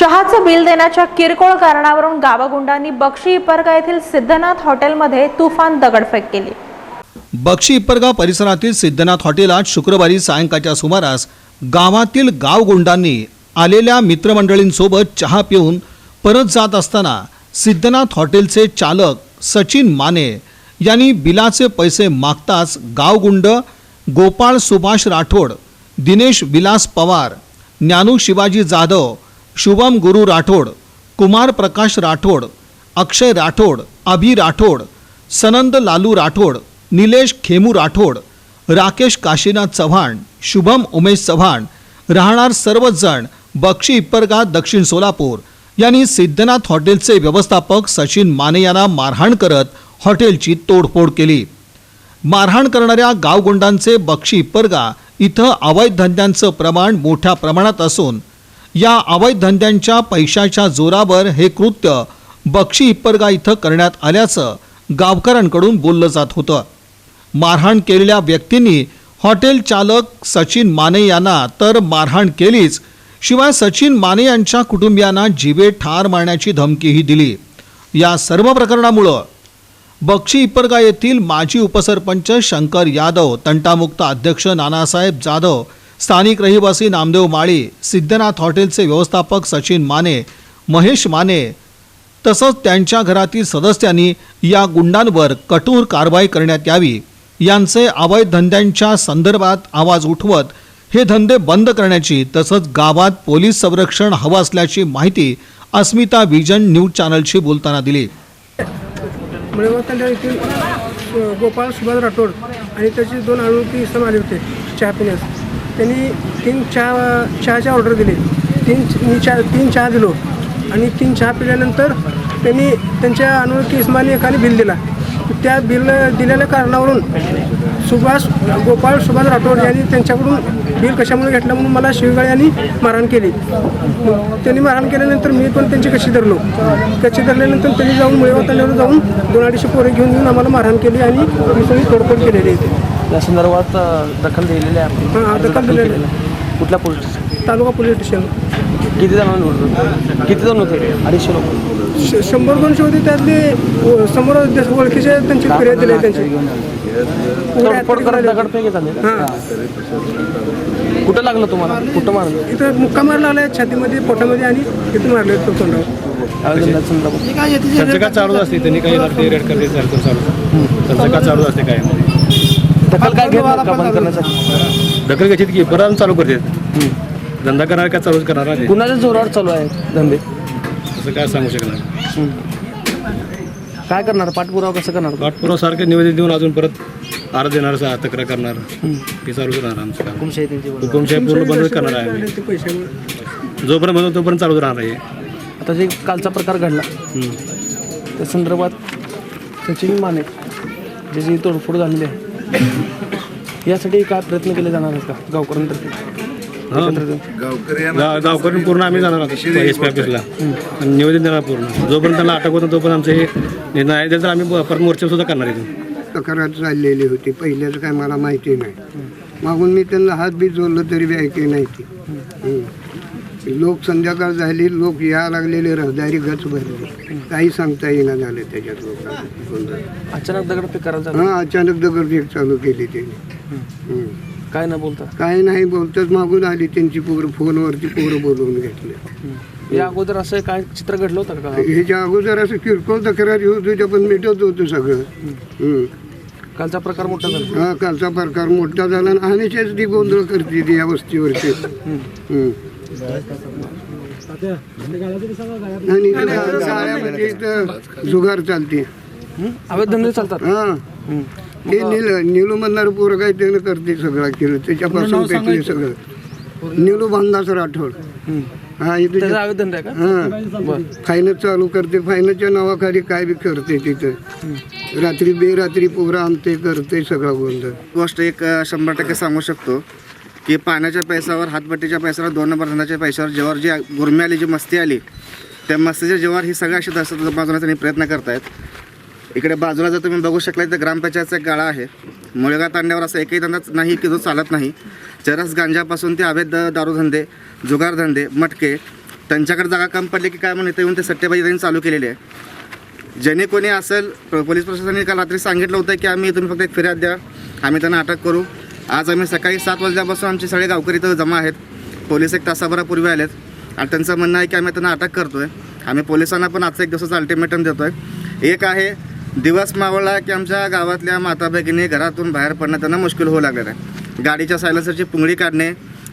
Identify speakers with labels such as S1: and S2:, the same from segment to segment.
S1: चहाचं बिल देण्याच्या किरकोळ कारणावरून गावगुंडांनी बक्षी इपरगा येथील सिद्धनाथ हॉटेलमध्ये तुफान दगडफेक केली.
S2: बक्षी इपरगा परिसरातील सिद्धनाथ हॉटेलात शुक्रवारी सायंकाळच्या सुमारास गावातील गावगुंडांनी आलेल्या मित्रमंडळींसोबत चहा पिऊन परत जात असताना सिद्धनाथ हॉटेलचे चालक सचिन माने यांनी बिलाचे पैसे मागताच गावगुंड गोपाळ सुभाष राठोड दिनेश विलास पवार ज्ञानू शिवाजी जाधव शुभम गुरु राठोड कुमार प्रकाश राठोड अक्षय राठोड अभि राठोड सनंद लालू राठोड निलेश खेमू राठोड राकेश काशीनाथ चव्हाण शुभम उमेश चव्हाण राहणार सर्वच जण बक्षी इप्परगा दक्षिण सोलापूर. यांनी सिद्धनाथ हॉटेलचे व्यवस्थापक सचिन माने यांना मारहाण करत हॉटेलची तोडफोड केली. मारहाण करणाऱ्या गावगुंडांचे बक्षी इप्परगा इथं अवैध धंद्यांचं प्रमाण मोठ्या प्रमाणात असून या अवैध धंद्यांच्या पैशाच्या जोरावर हे कृत्य बक्षी इप्परगा इथं करण्यात आल्याचं गावकऱ्यांकडून बोललं जात होतं. मारहाण केलेल्या व्यक्तींनी हॉटेल चालक सचिन माने यांना तर मारहाण केलीच शिवाय सचिन माने यांच्या कुटुंबियांना जीवे ठार मारण्याची धमकीही दिली. या सर्व प्रकरणामुळं बक्षी इप्परगा येथील माजी उपसरपंच शंकर यादव तंटामुक्त अध्यक्ष नानासाहेब जाधव स्थानिक रहिवासी नामदेव माळी सिद्धनाथ हॉटेलचे व्यवस्थापक सचिन माने महेश माने तसंच त्यांच्या घरातील सदस्यांनी या गुंडांवर कठोर कारवाई करण्यात यावी. यांचे अवैध धंद्यांच्या संदर्भात आवाज उठवत हे धंदे बंद करण्याची तसंच गावात पोलीस संरक्षण हवं असल्याची माहिती अस्मिता विजन न्यूज चॅनलशी बोलताना दिली.
S3: येथील गोपाळ सुभाष राठोड आणि त्याचे दोन आरोपी इसम आले होते चहा पिण्यास त्यांनी तीन चहा चहाच्या ऑर्डर दिली. तीन मी चहा तीन चहा दिलो. आणि तीन चहा पिल्यानंतर त्यांनी त्यांच्या अनोळखी इस्माने एकाने बिल दिला. त्या बिल दिलेल्या कारणावरून सुभाष गोपाळ सुभाष राठोड यांनी त्यांच्याकडून बिल कशामुळे घेतलं म्हणून मला शिवगाळ यांनी मारहाण केली. मग त्यांनी मारहाण केल्यानंतर मी पण त्यांची कशी धरलो? कशी धरल्यानंतर त्यांनी जाऊन मुळेगाव जाऊन दोन अडीचशे पोरे घेऊन येऊन आम्हाला मारहाण केली आणि ही सगळी तोडफोड केलेली होती
S4: या संदर्भात दखल दिलेली आहे आपण.
S3: हां,
S4: अर्ज
S3: दखल
S4: दाखल
S3: दिलेली.
S4: केलेला आहे. कुठल्या police station?
S3: Taluka police station.
S4: किती जणांनी होतं? किती जण होते? अडीचशे लोक.
S3: श- शंभर दोनशे होते त्यातले ओ- समोर ओळखीचे त्यांची फिर्याद दिली त्यांची.
S4: तोडफोड करत दगडफेक झाले
S3: हां.
S4: कुठं लागलं तुम्हाला? कुठं मारलं?
S3: इथं मुक्का मार लागला छातीमध्ये पोटामध्ये आणि इथून मारले तो तोंडावर.
S4: संदर्भात
S5: त्यांचं चालू असते त्यांनी काही रेड करते चालू. त्यांचं चालू असते काय
S4: दखल काय घेत नाहीत का बंद करण्यासाठी?
S5: दखल घेतात की परत चालू करतात धंदा करणार का चालूच करणार आहे
S4: कुणाच्या जोरावर चालू आहे धंदे?
S5: असं काय सांगू शकणार?
S4: काय करणार? पाठपुरावा कसं करणार?
S5: पाठपुरावा सारखं निवेदन देऊन अजून परत अर्ज देणार सा- तक्रार करणार. हे चालूच राहणार आमचं काम.
S4: हुकुमशाही त्यांची बरोबर.
S5: हुकुमशाही पूर्ण बंदच करणार आहे आम्ही. जोपर्यंत बनवतो तोपर्यंत चालूच राहणार आहे
S4: आता जे कालचा प्रकार घडला
S5: हम्म.
S4: त्या संदर्भात सचिन माने जे जी तोडफोड झालेली आहे यासाठी काय प्रयत्न केले जाणार आहेत का? गावकऱ्यांतर्फे
S5: हा. गावकरी पूर्ण आम्ही जाणार आहोत एस पी ऑफिसला आणि निवेदन देणार पूर्ण. जोपर्यंत त्यांना अटक होतं तोपर्यंत आमचे हे निर्णय आहे. त्याचा आम्ही परत मोर्चा सुद्धा करणार इथून
S6: तक्रार चाललेली होती. पहिल्याच काय मला माहिती नाही. मागून मी त्यांना हात बी जोडलं तरी बी ऐकली नाही ती. हम्म. लोक संध्याकाळ झाली लोक या लागलेले रहदारी गच भरली. काही सांगता येईना झालं त्याच्यात लोकांना.
S4: अचानक दगडफेक करायला.
S6: हां अचानक दगडफेक चालू केली त्यांनी.
S4: काय न बोलता?
S6: काय नाही बोलताच मागून आली त्यांची पोरं फोनवरती पोरं बोलवून घेतले.
S4: या अगोदर असं काय चित्र घडलं होतं का?
S6: ह्याच्या अगोदर असं किरकोळ तक्रारी होत होत्या पण मिटत होतं सगळं.
S4: कालचा प्रकार मोठा झाला.
S6: हा कालचा प्रकार मोठा झाला आणि ती गोंधळ करते ती या वस्तीवरची. हम्म. आणि इथं गा- गाळ्यामध्ये जुगार चालते
S4: हं? अवैध धंदे चालतात.
S6: हा.
S4: हं.
S6: ते नील नीलू म्हणणार पोरं काय त्यानं करते सगळं केलं त्याच्यापासून पेटले सगळं. नीलू बांधाच राठोड.
S4: हं.
S6: हा इथे हा. फायनच चालू करते. फायनच्या नावाखाली काय बी करते तिथं. रात्री बेरात्री पोरं आणते करते सगळा गोंधळ.
S7: गोष्ट एक शंभर टक्के सांगू शकतो. की पाण्याच्या पैशावर हातपट्टीच्या पैशावर दोन नंबर धंद्याच्या पैशावर जेव्हा जी गुरमी आली जी मस्ती आली त्या मस्तीच्या जेव्हा ही सगळ्या अशी दहशत बाजवण्याचा प्रयत्न करतायत. इकडे बाजूला जर तुम्ही बघू शकला तर ग्रामपंचायतचा एक गाळा आहे. मुळगा तांड्यावर असं एकही धंदाच नाही की जो चालत नाही. चरस गांजापासून ते अवैध दारूधंदे जुगारधंदे मटके त्यांच्याकडे जागा कम पडली की काय म्हणून इथे येऊन ते सट्टेबाजी त्यांनी चालू केलेली आहे. ज्याने कोणी असेल पोलीस प्रशासनाने काल रात्री सांगितलं होतं की आम्ही तुम्ही फक्त एक फिर्याद द्या आम्ही त्यांना अटक करू. आज आम्ही सकाळी सात वाजल्यापासून आमचे सगळे गावकरी इथं जमा आहेत. पोलीस एक तासाभरापूर्वी आलेत. आणि त्यांचं म्हणणं आहे की आम्ही त्यांना अटक करतोय. आम्ही पोलिसांना पण आजचा एक दिवसाचा अल्टिमेटम देतोय. एक आहे दिवस मावळला की आमच्या गावातल्या माता घरातून बाहेर पडणं त्यांना मुश्किल होऊ लागलेलं आहे. गाडीच्या सायलन्सरची पुंगळी काढणे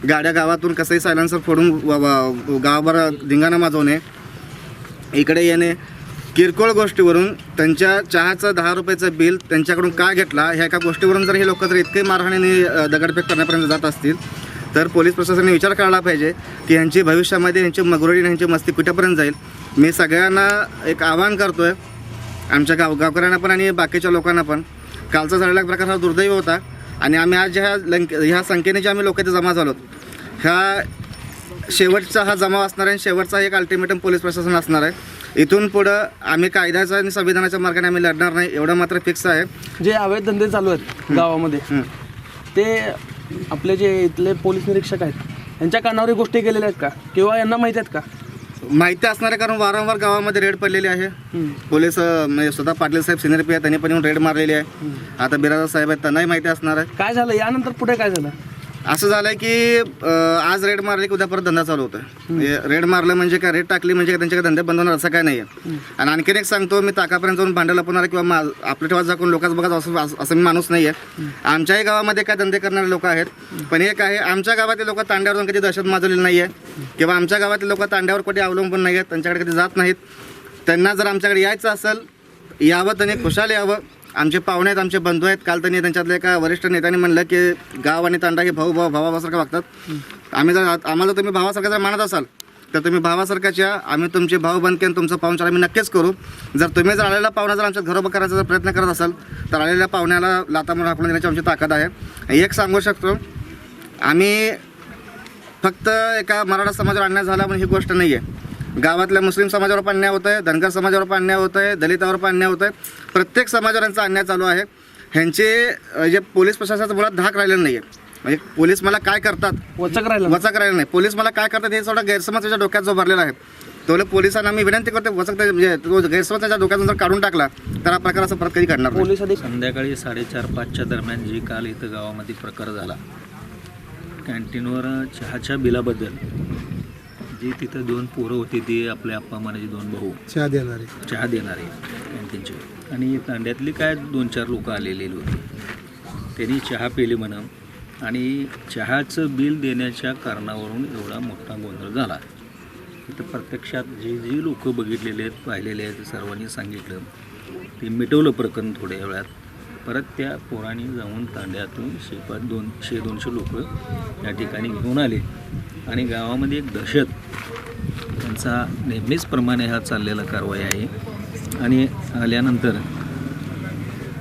S7: गाड्या गावातून कसंही सायलन्सर फोडून व- व- गावाभर धिंगाणा माजवणे इकडे येणे किरकोळ गोष्टीवरून त्यांच्या चहाचं दहा रुपयाचं बिल त्यांच्याकडून का घेतला ह्या एका गोष्टीवरून जर हे लोक जर इतके मारहाणीने दगडफेक करण्यापर्यंत जात असतील तर पोलीस प्रशासनाने विचार करायला पाहिजे की ह्यांची भविष्यामध्ये ह्यांची मगरोडी आणि मस्ती कुठेपर्यंत जाईल. मी सगळ्यांना एक आवाहन करतो आहे आमच्या गाव गावकऱ्यांना पण आणि बाकीच्या लोकांना पण. कालचा झालेला प्रकार हा दुर्दैव होता आणि आम्ही आज ज्या लंक ह्या संख्येने जे आम्ही लोक इथे जमा झालो ह्या शेवटचा हा जमाव असणार आहे आणि शेवटचा एक अल्टिमेटम पोलीस प्रशासन असणार आहे. इथून पुढं आम्ही कायद्याच्या आणि संविधानाच्या मार्गाने आम्ही लढणार नाही एवढं मात्र फिक्स आहे.
S4: जे अवैध धंदे चालू आहेत गावामध्ये. ते आपले जे इथले पोलीस निरीक्षक आहेत यांच्या कानावर या गोष्टी गेलेल्या आहेत का? किंवा यांना माहिती आहेत का?
S7: माहिती असणार आहे कारण वारंवार गावामध्ये रेड पडलेली आहे. पोलीस अं, म्हणजे स्वतः पाटील साहेब सिनियर पी आहे त्यांनी पण येऊन रेड मारलेली आहे. आता बिराजा साहेब आहेत त्यांनाही माहिती असणार आहे.
S4: काय झालं? यानंतर पुढे काय झालं?
S7: असं झालंय की अं, आज रेड मारले की उद्यापर्यंत धंदा चालू होतो रेड मारलं म्हणजे काय? रेड टाकली म्हणजे काय? त्यांच्याकडे धंदे बंद होणार असं काय नाही आणि आणखीन एक सांगतो मी ताकापर्यंत जाऊन भांडायला लपवणार किंवा मा- आपल्या ठेवा जाऊन लोकांचं बघत असं असं- असं मी माणूस नाही आहे आमच्याही गावामध्ये काय धंदे करणारे लोक आहेत. पण एक आहे आमच्या गावातील लोक तांड्यावर जाऊन कधी दहशत माजवलेली नाही आहे किंवा आमच्या गावातील लोक तांड्यावर कधी अवलंबून नाही आहेत त्यांच्याकडे कधी जात नाहीत. त्यांना जर आमच्याकडे यायचं असेल यावं त्यांनी खुशाल यावं आमचे पाहुणे आहेत आमचे बंधू आहेत. काल त्यांनी त्यांच्यातल्या एका वरिष्ठ नेत्यांनी म्हणलं की गाव आणि तांडा हे भाऊ भाऊ भावासारखं वागतात. आम्ही जर आम्हाला तुम्ही भावासारखं जर मानत असाल तर तुम्ही भावासारखाच या आम्ही तुमचे भाऊ बनके आणि तुमचं पाहुणचार आम्ही नक्कीच करू. जर तुम्ही जर आलेला पाहुणा जर आमच्या घरोबा करायचा जर प्रयत्न करत असाल तर आलेल्या पाहुण्याला लातामोड हाकलून देण्याची आमची ताकद आहे. एक सांगू शकतो आम्ही फक्त एका मराठा समाजावर अन्याय झाला पण ही गोष्ट नाही आहे गावातल्या मुस्लिम समाजावर पण अन्याय होत आहे धनगर समाजावर पण अन्याय होत आहे दलितावर पण अन्याय होत आहे प्रत्येक समाजावर यांचा अन्याय चालू आहे. ह्यांचे जे पोलीस प्रशासनाचा मुळात धाक राहिलेला नाही आहे म्हणजे पोलीस मला काय करतात?
S4: वचक राहिलं
S7: वचक राहिलं नाही. पोलीस मला काय करतात हे थोडा गैरसमज त्याच्या डोक्यात जो भरलेला आहे. तो पोलिसांना मी विनंती करतो वचक त्या- म्हणजे तो गैरसमज त्याच्या डोक्यातून जर काढून टाकला तर हा प्रकार असं परत कधी घडणार नाही.
S4: पोलीस अधिक
S8: संध्याकाळी साडेचार पाचच्या दरम्यान जी काल इथं गावामध्ये प्रकार झाला. कॅन्टीनवर चहाच्या बिलाबद्दल जी तिथं दोन पोरं होती ती आपल्या अप्पा मानाची दोन भाऊ.
S3: चहा देणारे.
S8: चहा देणारे कॅन्टीनचे आणि तांड्यातली काय दोन चार लोक आलेली होती. त्यांनी चहा पेली म्हणून आणि चहाचं बिल देण्याच्या कारणावरून एवढा मोठा गोंधळ झाला. तिथं प्रत्यक्षात जे जे लोक बघितलेले आहेत पाहिलेले आहेत सर्वांनी सांगितलं. ते मिटवलं प्रकरण थोड्या वेळात. परत त्या पोरांनी जाऊन तांड्यातून शेपात दोनशे दोनशे लोक या ठिकाणी घेऊन आले. आणि गावामध्ये एक दहशत त्यांचा नेहमीच प्रमाणे हा चाललेला कारवाई आहे. आणि आल्यानंतर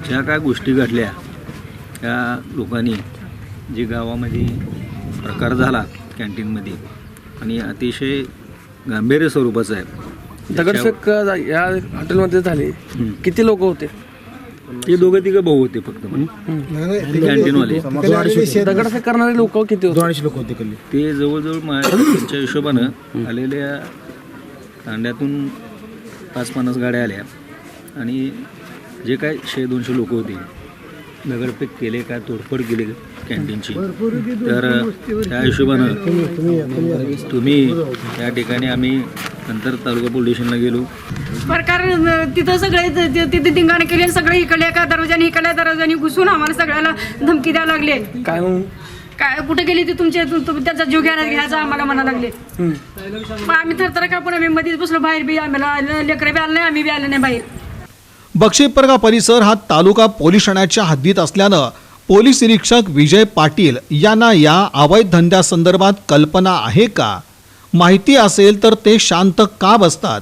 S8: ज्या काय गोष्टी घडल्या त्या लोकांनी जे गावामध्ये प्रकार झाला कॅन्टीनमध्ये आणि अतिशय गांभीर्य स्वरूपाचा आहे.
S4: दगडफेक अ, या हॉटेलमध्ये झाली. किती लोक होते?
S8: ते दोघं तिघं भाऊ होते फक्त कॅन्टीनवाले
S4: दगडफेक करणारे लोक किती होते?
S8: ते जवळजवळ माझ्या हिशोबानं आलेल्या तांड्यातून पाच पन्नास गाड्या आल्या. आणि जे काय शे दोनशे लोक होते दगडफेक केले काय तोडफोड केली कॅन्टीनची तर त्या हिशोबानं तुम्ही या ठिकाणी आम्ही नंतर तालुका पोलीस स्टेशनला गेलो.
S9: प्रकार तिथं सगळे त- तिथे धिंगाणे केले सगळे इकडल्या एका दरवाजाने इकडल्या दरवाजाने घुसून आम्हाला सगळ्याला धमकी द्यायला लागले.
S4: काय म्हणून
S9: काय कुठे गेली ती तुमचे तु- तु- त्याचा जीव घ्यायला घ्यायचा आम्हाला म्हणा लागले.
S4: हं.
S9: मग आम्ही थरथर कापून आम्ही मध्येच बसलो बाहेर बी आम्हाला लेकरं बी आलं नाही आम्ही बी आले नाही बाहेर.
S2: बक्षीपरगा परिसर हा तालुका पोलीस ठाण्याच्या हद्दीत असल्यानं पोलीस निरीक्षक विजय पाटील यांना या अवैध धंद्यासंदर्भात कल्पना आहे का? माहिती असेल तर ते शांत का बसतात?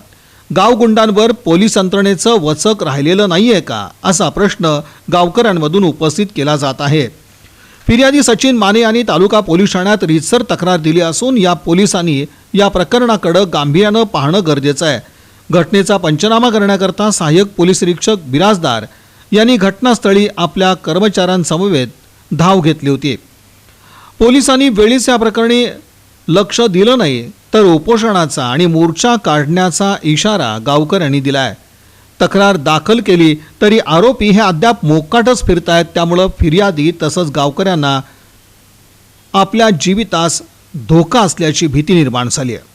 S2: गावगुंडांवर पोलीस यंत्रणेचं वचक राहिलेलं नाही आहे का? असा प्रश्न गावकऱ्यांमधून उपस्थित केला जात आहे. फिर्यादी सचिन माने यांनी तालुका पोलीस ठाण्यात रीतसर तक्रार दिली असून या पोलिसांनी या प्रकरणाकडं गांभीर्यानं पाहणं गरजेचं आहे. घटनेचा पंचनामा करण्याकरता सहाय्यक पोलीस निरीक्षक बिराजदार यांनी घटनास्थळी आपल्या कर्मचाऱ्यांसमवेत धाव घेतली होती. पोलिसांनी वेळीच या प्रकरणी लक्ष दिलं नाही. तर उपोषणाचा आणि मोर्चा काढण्याचा इशारा गावकऱ्यांनी दिलाय. तक्रार दाखल केली तरी आरोपी हे अद्याप मोकाटच फिरतायत त्यामुळं फिर्यादी तसंच गावकऱ्यांना आपल्या जीवितास धोका असल्याची भीती निर्माण झाली आहे.